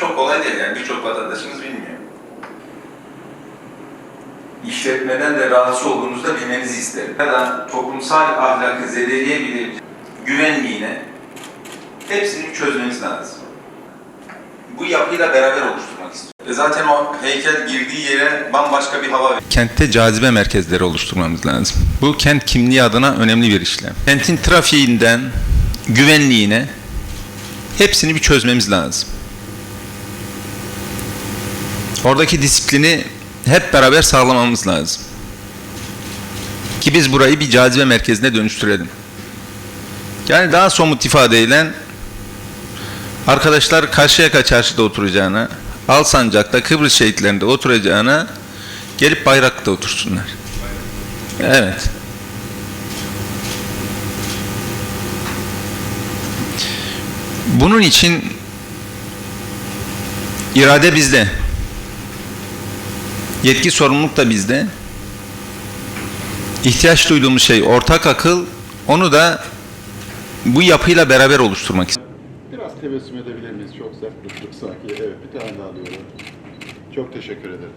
çok kolay değil yani birçok vatandaşımız bilmiyor. İşletmeden de rahatsız olduğunuzda bilmenizi isterim. Ya da toplumsal ahlakı zedeleyebilir güvenliğine hepsini çözmemiz lazım. Bu yapıyla beraber oluşturmak istiyorum. Ve zaten o heykel girdiği yere bambaşka bir hava Kentte cazibe merkezleri oluşturmamız lazım. Bu kent kimliği adına önemli bir işlem. Kentin trafiğinden güvenliğine hepsini bir çözmemiz lazım. Oradaki disiplini hep beraber sağlamamız lazım. Ki biz burayı bir cazibe merkezine dönüştürelim. Yani daha somut ifadeyle arkadaşlar Karşıyaka Çarşı'da oturacağına, Alsancak'ta Kıbrıs şehitlerinde oturacağına gelip Bayraklı'da otursunlar. Evet. Bunun için irade bizde. Yetki sorumluluk da bizde. İhtiyaç duyduğumuz şey ortak akıl. Onu da bu yapıyla beraber oluşturmak istiyoruz. Biraz tebessüm edebilir miyiz? Çok sert tuttuk sanki. Evet, bir tane daha alıyorum. Çok teşekkür ederim.